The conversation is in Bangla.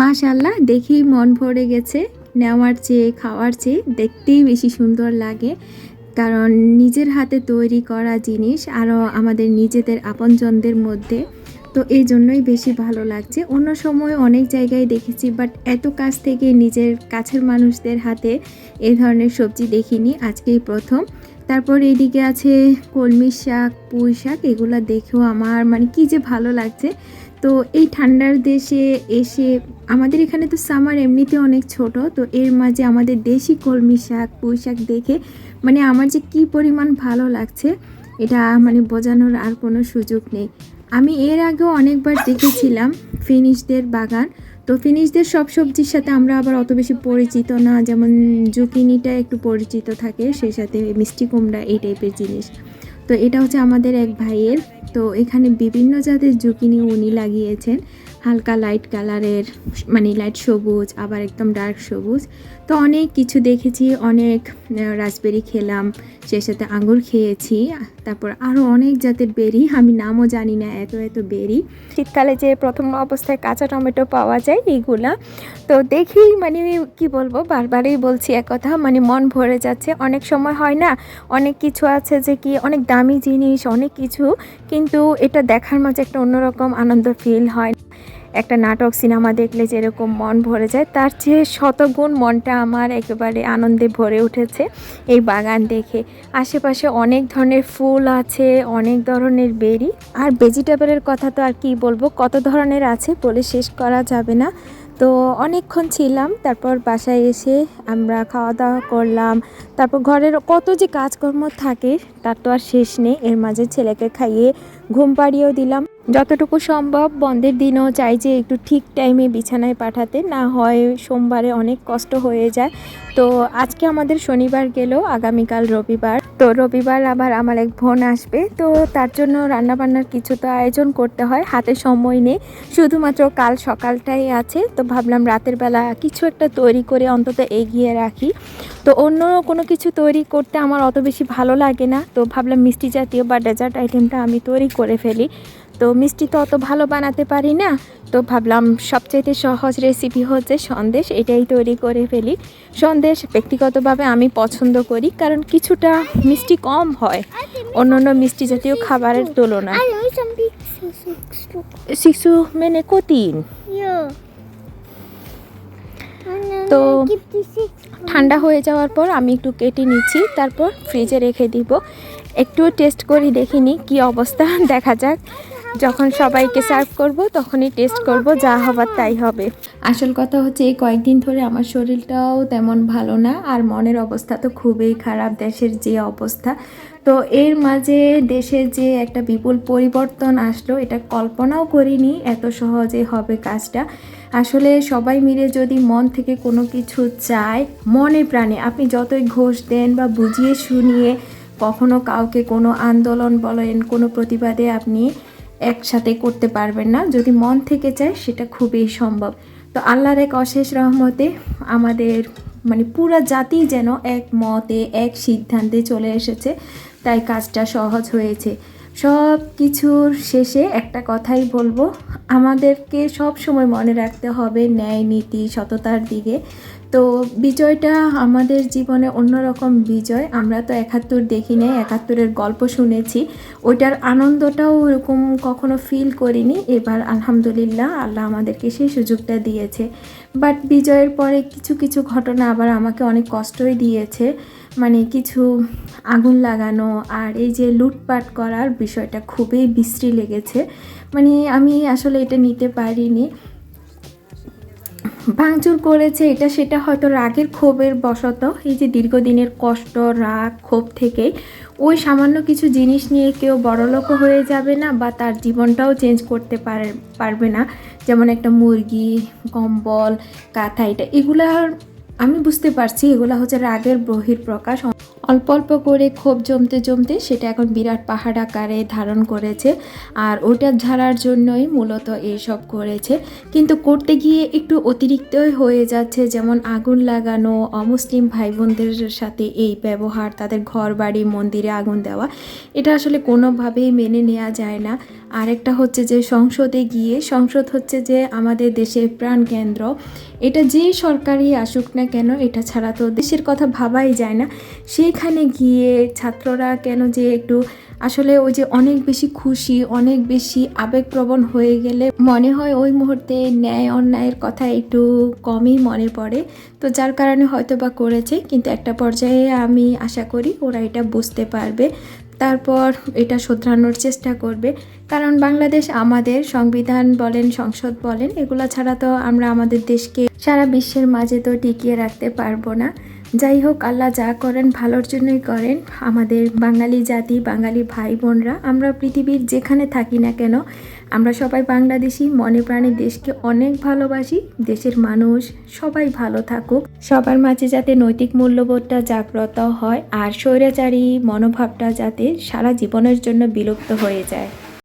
মাশাল্লাহ দেখেই মন ভরে গেছে। নেওয়ার চেয়ে, খাওয়ার চেয়ে দেখতেই বেশি সুন্দর লাগে। কারণ নিজের হাতে তৈরি করা জিনিস আরও আমাদের নিজেদের আপনজনদের মধ্যে, তো এই জন্যই বেশি ভালো লাগছে। অন্য সময় অনেক জায়গায় দেখেছি বাট এত কাছ থেকে নিজের কাছের মানুষদের হাতে এই ধরনের সবজি দেখিনি, আজকেই প্রথম। তারপর এইদিকে আছে কলমি শাক, পুঁই শাক, এগুলো দেখেও আমার মানে কি যে ভালো লাগছে। তো এই ঠান্ডার দেশে এসে আমাদের এখানে তো সামার এমনিতে অনেক ছোট, তো এর মাঝে আমাদের দেশি কলমি শাক, পুঁই শাক দেখে মানে আমার যে কি পরিমাণ ভালো লাগছে, এটা মানে বোঝানোর আর কোনো সুযোগ নেই। আমি এর আগেও অনেকবার দেখেছিলাম ফিনিশদের বাগান, তো ফিনিশদের সব সবজির সাথে আমরা আবার অত বেশি পরিচিত না, যেমন জুকিনিটা একটু পরিচিত থাকে, সেই সাথে মিষ্টি কুমড়া এই টাইপের জিনিস। তো এটা হচ্ছে আমাদের এক ভাইয়ের। তো এখানে বিভিন্ন জাতের জুকিনি উনি লাগিয়েছেন। হালকা লাইট কালারের মানে লাইট সবুজ, আবার একদম ডার্ক সবুজ। তো অনেক কিছু দেখেছি, অনেক রাসবেরি খেলাম, সেই সাথে আঙুর খেয়েছি, তারপর আরও অনেক জাতের বেরি, আমি নামও জানি না, এত এত বেরি। শীতকালে যে প্রথম অবস্থায় কাঁচা টমেটো পাওয়া যায়, এইগুলা। তো দেখি মানে কি বলব, বারবারই বলছি এক কথা মানে মন ভরে যাচ্ছে। অনেক সময় হয় না, অনেক কিছু আছে যে কি, অনেক দামি জিনিস, অনেক কিছু, কিন্তু এটা দেখার মাঝে একটা অন্যরকম আনন্দ ফিল হয়। একটা নাটক সিনেমা দেখলে যেরকম মন ভরে যায়, তার চেয়ে শতগুণ মনটা আমার একেবারে আনন্দে ভরে উঠেছে এই বাগান দেখে। আশেপাশে অনেক ধরনের ফুল আছে, অনেক ধরনের বেরি। আর ভেজিটেবলের কথা তো আর কি বলব, কত ধরনের আছে বলে শেষ করা যাবে না। তো অনেকক্ষণ ছিলাম, তারপর বাসায় এসে আমরা খাওয়া দাওয়া করলাম। তারপর ঘরের কত যে কাজকর্ম থাকে, তার তো আর শেষ নেই। এর মাঝে ছেলেকে খাইয়ে ঘুম পাড়িয়েও দিলাম। যতটুকু সম্ভব বন্ধের দিনও চাই যে একটু ঠিক টাইমে বিছানায় পাঠাতে, না হয় সোমবারে অনেক কষ্ট হয়ে যায়। তো আজকে আমাদের শনিবার গেল, আগামীকাল রবিবার। তো রবিবার আবার আমার এক বোন আসবে। তো তার জন্য রান্নাবান্নার কিছু তো আয়োজন করতে হয়, হাতে সময় নেই। শুধুমাত্র কাল সকালটাই আছে, তো ভাবলাম রাতের বেলা কিছু একটা তৈরি করে অন্তত এগিয়ে রাখি। তো অন্য কোনো কিছু তৈরি করতে আমার অত বেশি ভালো লাগে না। তো ভাবলাম মিষ্টি জাতীয় বা ডেজার্ট আইটেমটা আমি তৈরি করে ফেলি। তো মিষ্টি তো অত ভালো বানাতে পারি না। তো ভাবলাম সবচাইতে সহজ রেসিপি হচ্ছে সন্দেশ, এটাই তৈরি করে ফেলি। সন্দেশ ব্যক্তিগতভাবে আমি পছন্দ করি, কারণ কিছুটা মিষ্টি কম হয়। অন্য অন্য মিষ্টি জাতীয় খাবারের তুলনায়। শিশু মেনে কতিন তো. ঠান্ডা হয়ে যাওয়ার পর আমি একটু কেটে নিচ্ছি তারপর ফ্রিজে রেখে দিব। একটু টেস্ট করি দেখিনি কি অবস্থা? দেখা যাক। যখন সবাইকে সার্ভ করব, তখনই টেস্ট করব, যা হবার তাই হবে। আসল কথা হচ্ছে, এই কয়েকদিন ধরে আমার শরীরটাও তেমন ভালো না, আর মনের অবস্থা তো খুবই খারাপ, দেশের যে অবস্থা। তো এর মাঝে দেশের যে একটা বিপুল পরিবর্তন আসলো, এটা কল্পনাও করিনি এত সহজে হবে কাজটা। আসলে সবাই মিলে যদি মন থেকে কোনো কিছু চায়, মনে প্রাণে, আপনি যতই ঘোষ দেন বা বুঝিয়ে শুনিয়ে, কখনো কাউকে কোনো আন্দোলন বলেন, কোনো প্রতিবাদে আপনি একসাথে করতে পারবেন না। যদি মন থেকে চায়, সেটা খুবই সম্ভব। তো আল্লাহর এক অশেষ রহমতে আমাদের মানে পুরা জাতি যেন এক মতে এক সিদ্ধান্তে চলে এসেছে। তাই কাজটা সহজ হয়েছে। সব কিছুর শেষে একটা কথাই বলব। আমাদেরকে সব সময় মনে রাখতে হবে ন্যায়, নীতি, সততার দিকে। তো বিজয়টা আমাদের জীবনে অন্যরকম বিজয়। আমরা তো একাত্তর দেখি নাই, একাত্তরের গল্প শুনেছি। ওইটার আনন্দটাও ওরকম কখনো ফিল করিনি। এবার আলহামদুলিল্লাহ, আল্লাহ আমাদেরকে সেই সুযোগটা দিয়েছে। বাট বিজয়ের পরে কিছু কিছু ঘটনা আবার আমাকে অনেক কষ্টই দিয়েছে। মানে কিছু আগুন লাগানো আর এই যে লুটপাট করার বিষয়টা খুবই বিশ্রী লেগেছে। মানে আমি আসলে এটা নিতে পারিনি। ভাঙচুর করেছে, এটা সেটা হয়তো রাগের ক্ষোভের বশত, এই যে দীর্ঘদিনের কষ্ট, রাগ, ক্ষোভ থেকে ওই সামান্য কিছু জিনিস নিয়ে কেউ বড়লোকও হয়ে যাবে না বা তার জীবনটাও চেঞ্জ করতে পারে, পারবে না। যেমন একটা মুরগি, কম্বল, কাঁথা, এটা এগুলা আমি বুঝতে পারছি, এগুলা হচ্ছে রাগের বহির প্রকাশ অল্প অল্প করে ক্ষোভ জমতে জমতে সেটা এখন বিরাট পাহাড় আকারে ধারণ করেছে আর ওটা ঝাড়ার জন্যই মূলত এসব করেছে। কিন্তু করতে গিয়ে একটু অতিরিক্তই হয়ে যাচ্ছে, যেমন আগুন লাগানো, অমুসলিম ভাই বোনদের সাথে এই ব্যবহার, তাদের ঘর বাড়ি মন্দিরে আগুন দেওয়া, এটা আসলে কোনোভাবেই মেনে নেওয়া যায় না। আরেকটা হচ্ছে যে সংসদে গিয়ে, সংসদ হচ্ছে যে আমাদের দেশের প্রাণকেন্দ্র এটা যে সরকারই আসুক না কেন, এটা ছাড়া তো দেশের কথা ভাবাই যায় না। সেইখানে গিয়ে ছাত্ররা কেন যে একটু আসলে ওই যে অনেক বেশি খুশি, অনেক বেশি আবেগপ্রবণ হয়ে গেলে মনে হয় ওই মুহূর্তে ন্যায় অন্যায়ের কথা একটু কমই মনে পড়ে। তো যার কারণে হয়তো বা করেছে, কিন্তু একটা পর্যায়ে আমি আশা করি ওরা এটা বুঝতে পারবে। তারপর এটা শোধরানোর চেষ্টা করবে। কারণ বাংলাদেশ আমাদের সংবিধান বলেন, সংসদ বলেন, এগুলো ছাড়া তো আমরা আমাদের দেশকে সারা বিশ্বের মাঝে তো টিকিয়ে রাখতে পারব না। যাই হোক আল্লাহ যা করেন ভালোর জন্যই করেন। আমাদের বাঙালি জাতি, বাঙালি ভাই বোনরা আমরা পৃথিবীর যেখানে থাকি না কেন, আমরা সবাই বাংলাদেশি, মনে প্রাণে দেশকে অনেক ভালোবাসি, দেশের মানুষ সবাই ভালো থাকুক। সবার মাঝে যাতে নৈতিক মূল্যবোধটা জাগ্রত হয়, আর স্বৈরাচারী মনোভাবটা যাতে সারা জীবনের জন্য বিলুপ্ত হয়ে যায়।